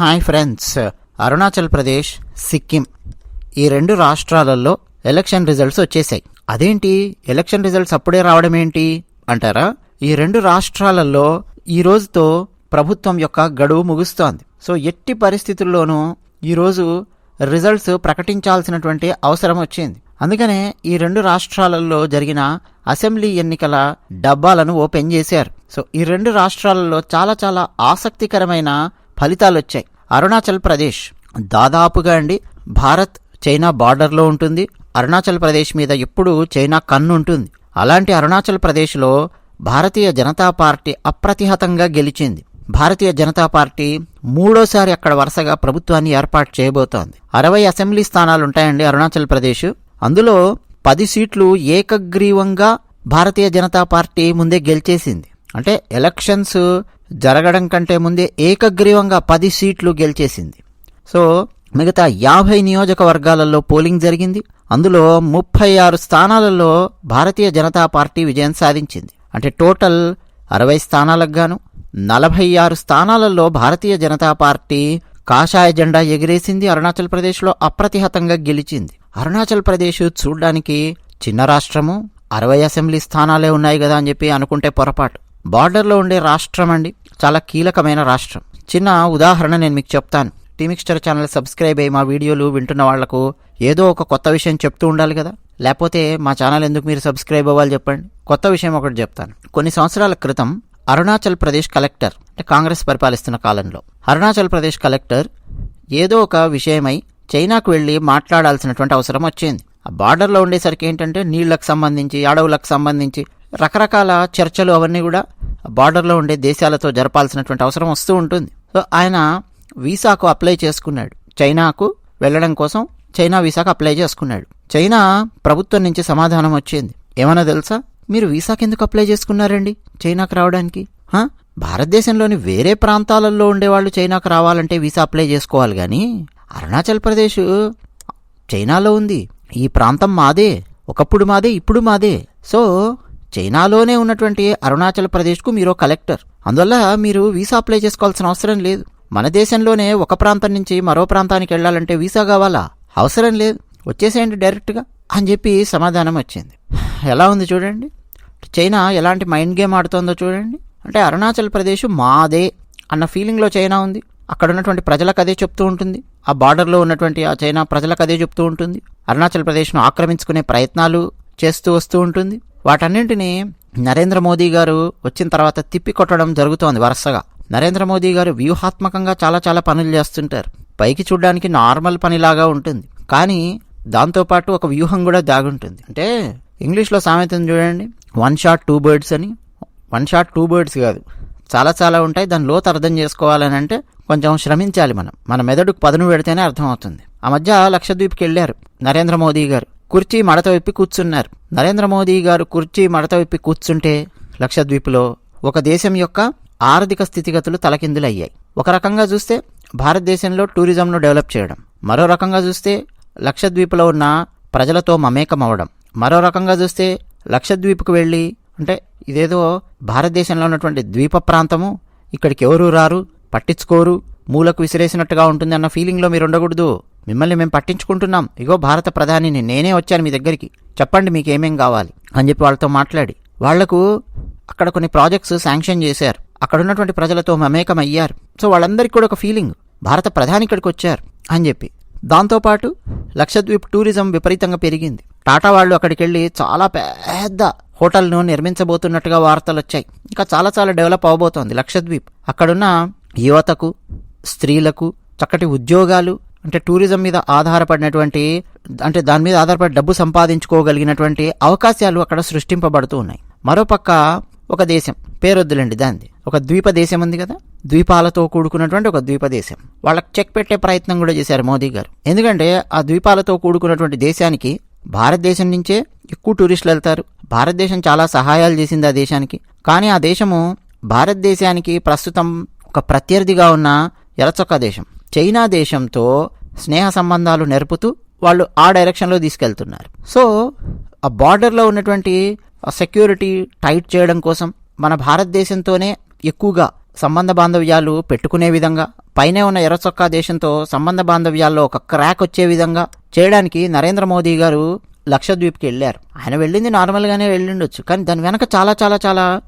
Hi friends. Arunachal Pradesh Sikkim. ఈ రెండు రాష్ట్రాలలో ఎలక్షన్ రిజల్ట్స్ వచ్చేసాయి అదేంటి? ఎలక్షన్ రిజల్ట్స్ అప్పుడే రావడం ఏంటి? అంటారా? ఈ రెండు రాష్ట్రాలలో ఈ రోజుతో ప్రభుత్వం యొక్క గడువు ముగుస్తోంది. సో ఎట్టి పరిస్థితుల్లోనూ ఈరోజు రిజల్ట్స్ ప్రకటించాల్సినటువంటి అవసరం వచ్చింది. అందుకనే ఈ రెండు రాష్ట్రాలలో జరిగిన అసెంబ్లీ ఎన్నికల డబ్బాలను ఓపెన్ చేశారు. సో ఈ రెండు రాష్ట్రాలలో చాలా చాలా ఆసక్తికరమైన ఫలితాలు వచ్చాయి అరుణాచల్ ప్రదేశ్ దాదాపుగా అండి భారత్ చైనా బార్డర్లో ఉంటుంది. అరుణాచల్ ప్రదేశ్ మీద ఎప్పుడు చైనా కన్ను ఉంటుంది అలాంటి అరుణాచల్ ప్రదేశ్లో భారతీయ జనతా పార్టీ అప్రతిహతంగా గెలిచింది. భారతీయ జనతా పార్టీ మూడోసారి అక్కడ వరుసగా ప్రభుత్వాన్ని ఏర్పాటు చేయబోతోంది. అరవై అసెంబ్లీ స్థానాలు ఉంటాయండి అరుణాచల్ ప్రదేశ్. అందులో పది సీట్లు ఏకగ్రీవంగా భారతీయ జనతా పార్టీ ముందే గెలిచేసింది. అంటే ఎలక్షన్స్ జరగడం కంటే ముందే ఏకగ్రీవంగా పది సీట్లు గెలిచేసింది. సో మిగతా యాభై నియోజకవర్గాలలో పోలింగ్ జరిగింది. అందులో ముప్పై ఆరు స్థానాలలో భారతీయ జనతా పార్టీ విజయం సాధించింది. అంటే టోటల్ అరవై స్థానాలకు గాను నలభై ఆరు స్థానాలలో భారతీయ జనతా పార్టీ కాషాయ జెండా ఎగిరేసింది. అరుణాచల్ ప్రదేశ్లో అప్రతిహతంగా గెలిచింది. అరుణాచల్ ప్రదేశ్ చూడ్డానికి చిన్న రాష్ట్రము అరవై అసెంబ్లీ స్థానాలే ఉన్నాయి కదా అని చెప్పి అనుకుంటే పొరపాటు. బార్డర్లో ఉండే రాష్ట్రం అండి చాలా కీలకమైన రాష్ట్రం. చిన్న ఉదాహరణ నేను మీకు చెప్తాను. టీమిక్స్టర్ ఛానల్ సబ్స్క్రైబ్ అయ్యి మా వీడియోలు వింటున్న వాళ్ళకు ఏదో ఒక కొత్త విషయం చెప్తూ ఉండాలి కదా? లేకపోతే మా ఛానల్ ఎందుకు మీరు సబ్స్క్రైబ్ అవ్వాలి చెప్పండి? కొత్త విషయం ఒకటి చెప్తాను. కొన్ని సంవత్సరాల క్రితం అరుణాచల్ ప్రదేశ్ కలెక్టర్ అంటే కాంగ్రెస్ పరిపాలిస్తున్న కాలంలో అరుణాచల్ ప్రదేశ్ కలెక్టర్ ఏదో ఒక విషయమై చైనాకు వెళ్ళి మాట్లాడాల్సినటువంటి అవసరం వచ్చింది. ఆ బార్డర్లో ఉండేసరికి ఏంటంటే నీళ్ళకు సంబంధించి అడవులకు సంబంధించి రకరకాల చర్చలు అవన్నీ కూడా బార్డర్లో ఉండే దేశాలతో జరపాల్సినటువంటి అవసరం వస్తూ ఉంటుంది. సో ఆయన వీసాకు అప్లై చేసుకున్నాడు. చైనాకు వెళ్ళడం కోసం చైనా వీసాకు అప్లై చేసుకున్నాడు. చైనా ప్రభుత్వం నుంచి సమాధానం వచ్చింది. ఏమన్నా తెలుసా? మీరు వీసాకి ఎందుకు అప్లై చేసుకున్నారండి చైనాకు రావడానికి? భారతదేశంలోని వేరే ప్రాంతాలలో ఉండేవాళ్ళు చైనాకు రావాలంటే వీసా అప్లై చేసుకోవాలి కానీ అరుణాచల్ ప్రదేశ్ చైనాలో ఉంది. ఈ ప్రాంతం మాదే. ఒకప్పుడు మాదే ఇప్పుడు మాదే. సో చైనాలోనే ఉన్నటువంటి అరుణాచల్ ప్రదేశ్కు మీరు కలెక్టర్. అందువల్ల మీరు వీసా అప్లై చేసుకోవాల్సిన అవసరం లేదు. మన దేశంలోనే ఒక ప్రాంతం నుంచి మరో ప్రాంతానికి వెళ్ళాలంటే వీసా కావాలా? అవసరం లేదు. వచ్చేసేయండి డైరెక్ట్గా అని చెప్పి సమాధానం వచ్చింది. ఎలా ఉంది చూడండి. చైనా ఎలాంటి మైండ్ గేమ్ ఆడుతోందో చూడండి. అంటే అరుణాచల్ ప్రదేశ్ మాదే అన్న ఫీలింగ్లో చైనా ఉంది. అక్కడ ఉన్నటువంటి ప్రజలకు అదే చెప్తూ ఉంటుంది. ఆ బార్డర్లో ఉన్నటువంటి ఆ చైనా ప్రజలకు అదే చెప్తూ ఉంటుంది. అరుణాచల్ ప్రదేశ్ను ఆక్రమించుకునే ప్రయత్నాలు చేస్తూ వస్తూ ఉంటుంది. వాటన్నింటినీ నరేంద్ర మోదీ గారు వచ్చిన తర్వాత తిప్పి కొట్టడం జరుగుతోంది వరుసగా. నరేంద్ర మోదీ గారు వ్యూహాత్మకంగా చాలా చాలా పనులు చేస్తుంటారు. పైకి చూడడానికి నార్మల్ పనిలాగా ఉంటుంది. కానీ దాంతోపాటు ఒక వ్యూహం కూడా దాగుంటుంది. అంటే ఇంగ్లీష్లో సామెతను చూడండి. వన్ షాట్ టూ బర్డ్స్ అని. వన్ షాట్ టూ బర్డ్స్ కాదు. చాలా చాలా ఉంటాయి. దాని లోతు అర్థం చేసుకోవాలని అంటే కొంచెం శ్రమించాలి మనం. మన మెదడుకు పదును పెడితేనే అర్థమవుతుంది. ఆ మధ్య లక్షద్వీప్కి వెళ్ళారు నరేంద్ర మోదీ గారు. కుర్చీ మడత విప్పి కూర్చున్నారు. నరేంద్ర మోదీ గారు కుర్చీ మడత విప్పి కూర్చుంటే లక్షద్వీప్లో ఒక దేశం యొక్క ఆర్థిక స్థితిగతులు తలకిందులయ్యాయి. ఒక రకంగా చూస్తే భారతదేశంలో టూరిజంను డెవలప్ చేయడం. మరో రకంగా చూస్తే లక్షద్వీప్లో ఉన్న ప్రజలతో మమేకం అవడం మరో రకంగా చూస్తే లక్షద్వీప్కు వెళ్ళి అంటే ఇదేదో భారతదేశంలో ఉన్నటువంటి ద్వీప ప్రాంతము ఇక్కడికి ఎవరు రారు పట్టించుకోరు మూలకు విసిరేసినట్టుగా ఉంటుంది అన్న ఫీలింగ్లో మీరు ఉండకూడదు. మిమ్మల్ని మేము పట్టించుకుంటున్నాం. ఇగో భారత ప్రధానిని నేనే వచ్చాను మీ దగ్గరికి. చెప్పండి మీకు ఏమేం కావాలి? అని చెప్పి వాళ్ళతో మాట్లాడి. వాళ్ళకు అక్కడ కొన్ని ప్రాజెక్ట్స్ శాంక్షన్ చేశారు. అక్కడ ఉన్నటువంటి ప్రజలతో మమేకం అయ్యారు సో వాళ్ళందరికీ కూడా ఒక ఫీలింగ్. భారత ప్రధాని ఇక్కడికి వచ్చారు అని చెప్పి. దాంతోపాటు లక్షద్వీప్ టూరిజం విపరీతంగా పెరిగింది. టాటా వాళ్ళు అక్కడికి వెళ్ళి చాలా పెద్ద హోటల్ను నిర్మించబోతున్నట్టుగా వార్తలు వచ్చాయి ఇంకా చాలా చాలా డెవలప్ అవబోతోంది లక్షద్వీప్. అక్కడున్న యువతకు స్త్రీలకు చక్కటి ఉద్యోగాలు అంటే టూరిజం మీద ఆధారపడినటువంటి అంటే దాని మీద ఆధారపడి డబ్బు సంపాదించుకోగలిగినటువంటి అవకాశాలు అక్కడ సృష్టింపబడుతూ ఉన్నాయి. మరోపక్క ఒక దేశం పేరొద్దులండి దానిది. ఒక ద్వీప దేశం ఉంది కదా? ద్వీపాలతో కూడుకున్నటువంటి ఒక ద్వీప దేశం. వాళ్ళకి చెక్ పెట్టే ప్రయత్నం కూడా చేశారు మోదీ గారు. ఎందుకంటే ఆ ద్వీపాలతో కూడుకున్నటువంటి దేశానికి భారతదేశం నుంచే ఎక్కువ టూరిస్టులు వెళ్తారు. భారతదేశం చాలా సహాయాలు చేసింది ఆ దేశానికి. కానీ ఆ దేశము భారతదేశానికి ప్రస్తుతం ఒక ప్రత్యర్థిగా ఉన్న ఎరచొక్క దేశం. చైనా దేశంతో స్నేహ సంబంధాలు నెరుపుతూ వాళ్ళు ఆ డైరెక్షన్లో తీసుకెళ్తున్నారు. సో ఆ బార్డర్లో ఉన్నటువంటి సెక్యూరిటీ టైట్ చేయడం కోసం మన భారతదేశంతోనే ఎక్కువగా సంబంధ బాంధవ్యాలు పెట్టుకునే విధంగా పైనే ఉన్న ఎర్రచొక్కా దేశంతో సంబంధ బాంధవ్యాల్లో ఒక క్రాక్ వచ్చే విధంగా చేయడానికి నరేంద్ర మోదీ గారు లక్షద్వీప్కి వెళ్ళారు. ఆయన వెళ్ళింది నార్మల్గానే వెళ్ళిండొచ్చు కానీ దాని వెనక చాలా చాలా చాలా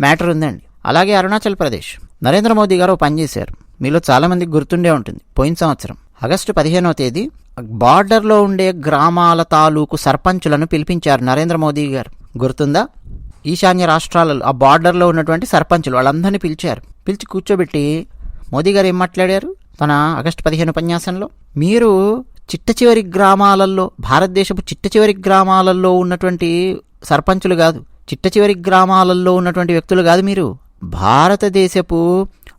మ్యాటర్ ఉందండి. అలాగే అరుణాచల్ ప్రదేశ్. నరేంద్ర మోదీ గారు పనిచేశారు మీలో చాలామందికి గుర్తుండే ఉంటుంది. పోయిన సంవత్సరం ఆగస్టు పదిహేనవ తేదీ బార్డర్లో ఉండే గ్రామాల తాలూకు సర్పంచులను పిలిపించారు నరేంద్ర మోదీ గారు. గుర్తుందా? ఈశాన్య రాష్ట్రాలలో ఆ బార్డర్లో ఉన్నటువంటి సర్పంచులు వాళ్ళందరినీ పిలిచారు. పిలిచి కూర్చోబెట్టి మోదీ గారు ఏం మాట్లాడారు? తన ఆగస్టు పదిహేను ఉపన్యాసంలో మీరు చిట్ట చివరి గ్రామాలలో భారతదేశపు చిట్ట చివరి గ్రామాలలో ఉన్నటువంటి సర్పంచులు కాదు చిట్ట చివరి గ్రామాలలో ఉన్నటువంటి వ్యక్తులు కాదు మీరు. భారతదేశపు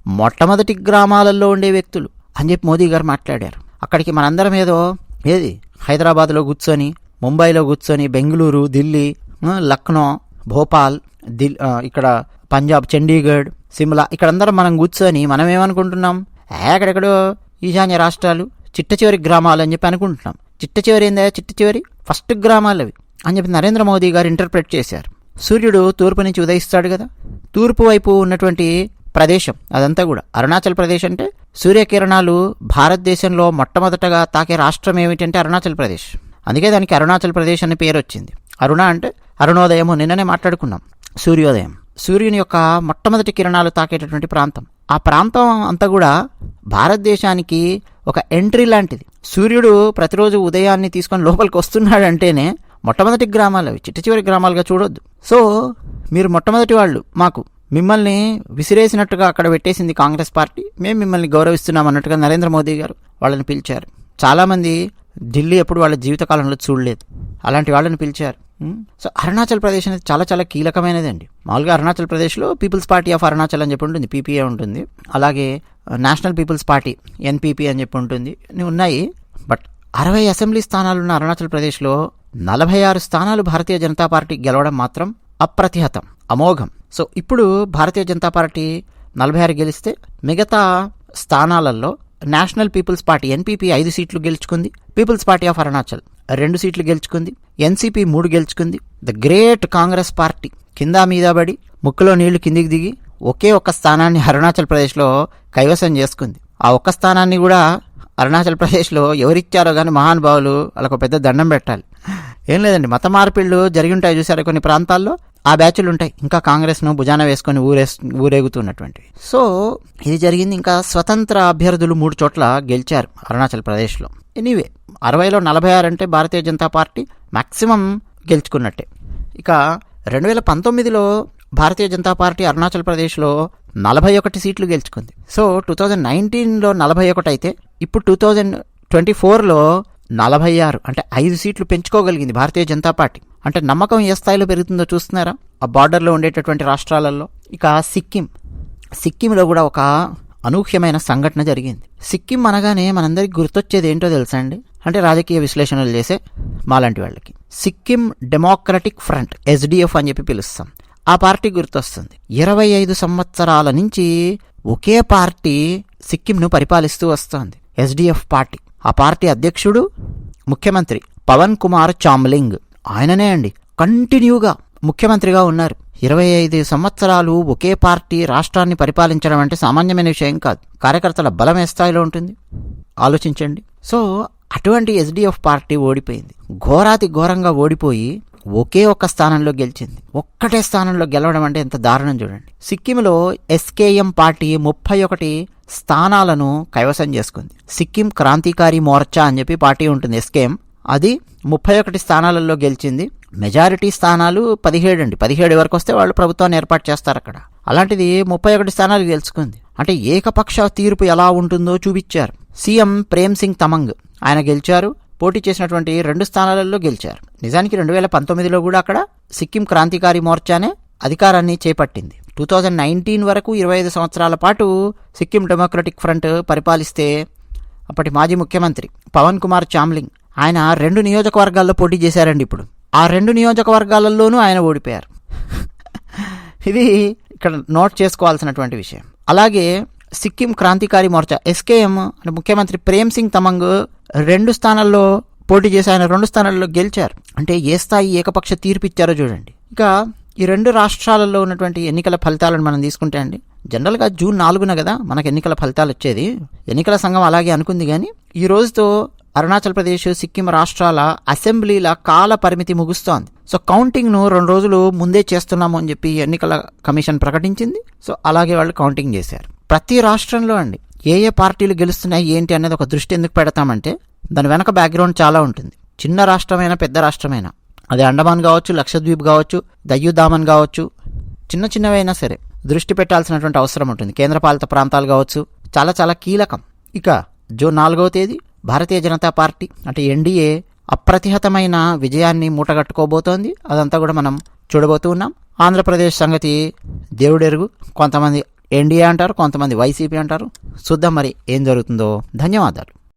మొట్టమొదటి గ్రామాలలో ఉండే వ్యక్తులు అని చెప్పి మోదీ గారు మాట్లాడారు. అక్కడికి మనందరం ఏదో ఏది? హైదరాబాద్లో కూర్చొని ముంబైలో కూర్చొని బెంగళూరు ఢిల్లీ లక్నో భోపాల్ దిల్ ఇక్కడ పంజాబ్ చండీగఢ్ సిమ్లా ఇక్కడందరం మనం కూర్చొని మనం ఏమనుకుంటున్నాం ఎక్కడెక్కడో ఈశాన్య రాష్ట్రాలు చిట్ట చివరి గ్రామాలు అని చెప్పి అనుకుంటున్నాం. చిట్ట చివరి ఏందా? చిట్ట చివరి ఫస్ట్ గ్రామాలు అవి అని చెప్పి నరేంద్ర మోదీ గారు ఇంటర్ప్రెట్ చేశారు. సూర్యుడు తూర్పు నుంచి ఉదయిస్తాడు కదా? తూర్పు వైపు ఉన్నటువంటి ప్రదేశం అదంతా కూడా. అరుణాచల్ ప్రదేశ్ అంటే సూర్యకిరణాలు భారతదేశంలో మొట్టమొదటగా తాకే రాష్ట్రం ఏమిటంటే అరుణాచల్ ప్రదేశ్. అందుకే దానికి అరుణాచల్ ప్రదేశ్ అనే పేరు వచ్చింది. అరుణ అంటే అరుణోదయము నిన్ననే మాట్లాడుకున్నాం. సూర్యోదయం. సూర్యుని యొక్క మొట్టమొదటి కిరణాలు తాకేటటువంటి ప్రాంతం. ఆ ప్రాంతం అంతా కూడా భారతదేశానికి ఒక ఎంట్రీ లాంటిది. సూర్యుడు ప్రతిరోజు ఉదయాన్ని తీసుకొని లోపలికి వస్తున్నాడంటేనే మొట్టమొదటి గ్రామాలు అవి. చిట్ట చివరి గ్రామాలుగా చూడొద్దు. సో మీరు మొట్టమొదటి వాళ్ళు మాకు. మిమ్మల్ని విసిరేసినట్టుగా అక్కడ పెట్టేసింది కాంగ్రెస్ పార్టీ. మేము మిమ్మల్ని గౌరవిస్తున్నాం అన్నట్టుగా నరేంద్ర మోదీ గారు వాళ్ళని పిలిచారు. చాలామంది ఢిల్లీ ఎప్పుడు వాళ్ళ జీవితకాలంలో చూడలేదు. అలాంటి వాళ్ళని పిలిచారు. సో అరుణాచల్ ప్రదేశ్ అనేది చాలా చాలా కీలకమైనదండి. మామూలుగా అరుణాచల్ ప్రదేశ్లో పీపుల్స్ పార్టీ ఆఫ్ అరుణాచల్ అని చెప్పి ఉంటుంది పీపీఏ ఉంటుంది. అలాగే నేషనల్ పీపుల్స్ పార్టీ ఎన్పీపీ అని చెప్పి ఉంటుంది. ఉన్నాయి. బట్ అరవై అసెంబ్లీ స్థానాలు ఉన్న అరుణాచల్ ప్రదేశ్లో నలభై ఆరు స్థానాలు భారతీయ జనతా పార్టీ గెలవడం మాత్రం అప్రతిహతం అమోఘం. సో ఇప్పుడు భారతీయ జనతా పార్టీ నలభై ఆరు గెలిస్తే మిగతా స్థానాలలో నేషనల్ పీపుల్స్ పార్టీ ఎన్పీపీ ఐదు సీట్లు గెలుచుకుంది పీపుల్స్ పార్టీ ఆఫ్ అరుణాచల్ రెండు సీట్లు గెలుచుకుంది ఎన్సీపీ మూడు గెలుచుకుంది. ద గ్రేట్ కాంగ్రెస్ పార్టీ కింద మీద పడి ముక్కులో నీళ్ళు కిందికి దిగి ఒకే ఒక్క స్థానాన్ని అరుణాచల్ ప్రదేశ్లో కైవసం చేసుకుంది. ఆ ఒక్క స్థానాన్ని కూడా అరుణాచల్ ప్రదేశ్లో ఎవరిచ్చారో కానీ మహానుభావులు వాళ్ళకు పెద్ద దండం పెట్టాలి. ఏం లేదండి మత మార్పిళ్ళు జరిగి ఉంటాయి చూసారా కొన్ని ప్రాంతాల్లో? ఆ బ్యాచ్లు ఉంటాయి. ఇంకా కాంగ్రెస్ను భుజాన వేసుకొని ఊరే ఊరేగుతున్నటువంటివి. సో ఇది జరిగింది. ఇంకా స్వతంత్ర అభ్యర్థులు మూడు చోట్ల గెలిచారు అరుణాచల్ ప్రదేశ్లో. ఎనీవే అరవైలో నలభై ఆరు అంటే భారతీయ జనతా పార్టీ మ్యాక్సిమం గెలుచుకున్నట్టే. ఇక రెండు వేల పంతొమ్మిదిలో భారతీయ జనతా పార్టీ అరుణాచల్ ప్రదేశ్లో నలభై ఒకటి సీట్లు గెలుచుకుంది. సో టూ థౌజండ్ నైన్టీన్లో నలభై ఒకటి అయితే ఇప్పుడు టూ థౌజండ్ ట్వంటీ ఫోర్లో నలభై ఆరు అంటే ఐదు సీట్లు పెంచుకోగలిగింది భారతీయ జనతా పార్టీ. అంటే నమ్మకం ఏ స్థాయిలో పెరుగుతుందో చూస్తున్నారా? ఆ బార్డర్లో ఉండేటటువంటి రాష్ట్రాలలో ఇక సిక్కిం. సిక్కింలో కూడా ఒక అనూహ్యమైన సంఘటన జరిగింది. సిక్కిం అనగానే మనందరికి గుర్తొచ్చేది ఏంటో తెలుసా అండి? అంటే రాజకీయ విశ్లేషణలు చేసే మాలాంటి వాళ్ళకి. సిక్కిం డెమోక్రటిక్ ఫ్రంట్ ఎస్డిఎఫ్ అని చెప్పి పిలుస్తాం. ఆ పార్టీ గుర్తొస్తుంది. ఇరవై ఐదు సంవత్సరాల నుంచి ఒకే పార్టీ సిక్కింను పరిపాలిస్తూ వస్తోంది. SDF party. ఆ పార్టీ అధ్యక్షుడు ముఖ్యమంత్రి పవన్ కుమార్ చామ్లింగ్. ఆయననే అండి. కంటిన్యూగా ముఖ్యమంత్రిగా ఉన్నారు. ఇరవై ఐదు సంవత్సరాలు ఒకే పార్టీ రాష్ట్రాన్ని పరిపాలించడం అంటే సామాన్యమైన విషయం కాదు. కార్యకర్తల బలం ఏ స్థాయిలో ఉంటుంది? ఆలోచించండి. సో అటువంటి ఎస్డిఎఫ్ పార్టీ ఓడిపోయింది. ఘోరాతి ఘోరంగా ఓడిపోయి ఒకే ఒక్క స్థానంలో గెలిచింది. ఒక్కటే స్థానంలో గెలవడం అంటే ఎంత దారుణం చూడండి. సిక్కింలో ఎస్కేఎం పార్టీ ముప్పై ఒకటి స్థానాలను కైవసం చేసుకుంది. సిక్కిం క్రాంతికారి మోర్చా అని చెప్పి పార్టీ ఉంటుంది ఎస్కేఎం. అది ముప్పై ఒకటి స్థానాలలో గెలిచింది. మెజారిటీ స్థానాలు పదిహేడు అండి. పదిహేడు వరకు వస్తే వాళ్ళు ప్రభుత్వాన్ని ఏర్పాటు చేస్తారు అక్కడ. అలాంటిది ముప్పై ఒకటి స్థానాలు గెలుచుకుంది. అంటే ఏకపక్ష తీర్పు ఎలా ఉంటుందో చూపించారు. సీఎం ప్రేమ్ సింగ్ తమంగ్ ఆయన గెలిచారు. పోటీ చేసినటువంటి రెండు స్థానాలలో గెలిచారు. నిజానికి రెండు వేల పంతొమ్మిదిలో కూడా అక్కడ సిక్కిం క్రాంతికారి మోర్చానే అధికారాన్ని చేపట్టింది. టూ థౌజండ్ నైన్టీన్ వరకు ఇరవై ఐదు సంవత్సరాల పాటు సిక్కిం డెమోక్రటిక్ ఫ్రంట్ పరిపాలిస్తే అప్పటి మాజీ ముఖ్యమంత్రి పవన్ కుమార్ చామ్లింగ్ ఆయన రెండు నియోజకవర్గాల్లో పోటీ చేశారండి ఇప్పుడు. ఆ రెండు నియోజకవర్గాలలోనూ ఆయన ఓడిపోయారు. ఇది ఇక్కడ నోట్ చేసుకోవాల్సినటువంటి విషయం. అలాగే సిక్కిం క్రాంతికారి మోర్చా ఎస్కేఎం అంటే ముఖ్యమంత్రి ప్రేమ్ సింగ్ తమంగ్ రెండు స్థానాల్లో పోటీ చేసి ఆయన రెండు స్థానాల్లో గెలిచారు. అంటే ఏ స్థాయి ఏకపక్ష తీర్పు ఇచ్చారో చూడండి. ఇక ఈ రెండు రాష్ట్రాలలో ఉన్నటువంటి ఎన్నికల ఫలితాలను మనం తీసుకుంటే అండి జనరల్గా జూన్ నాలుగున కదా మనకు ఎన్నికల ఫలితాలు వచ్చేది. ఎన్నికల సంఘం అలాగే అనుకుంది కానీ ఈ రోజుతో అరుణాచల్ ప్రదేశ్ సిక్కిం రాష్ట్రాల అసెంబ్లీల కాల పరిమితి ముగుస్తోంది. సో కౌంటింగ్ను రెండు రోజులు ముందే చేస్తున్నాము అని చెప్పి ఎన్నికల కమిషన్ ప్రకటించింది. సో అలాగే వాళ్ళు కౌంటింగ్ చేశారు. ప్రతి రాష్ట్రంలో అండి ఏ ఏ పార్టీలు గెలుస్తున్నాయి ఏంటి అనేది ఒక దృష్టి ఎందుకు పెడతామంటే దాని వెనక బ్యాక్గ్రౌండ్ చాలా ఉంటుంది. చిన్న రాష్ట్రమైనా పెద్ద రాష్ట్రమైనా. అది అండమాన్ కావచ్చు లక్షద్వీప్ కావచ్చు దయ్యుదామన్ కావచ్చు చిన్న చిన్నవైనా సరే దృష్టి పెట్టాల్సినటువంటి అవసరం ఉంటుంది. కేంద్రపాలిత ప్రాంతాలు కావచ్చు చాలా చాలా కీలకం. ఇక జూన్ నాలుగవ తేదీ భారతీయ జనతా పార్టీ అంటే ఎన్డీఏ అప్రతిహతమైన విజయాన్ని మూటగట్టుకోబోతోంది. అదంతా కూడా మనం చూడబోతూ ఉన్నాం. ఆంధ్రప్రదేశ్ సంగతి దేవుడెరుగు. కొంతమంది ఎన్డీఏ అంటారు కొంతమంది వైసీపీ అంటారు. చూద్దాం మరి ఏం జరుగుతుందో. ధన్యవాదాలు.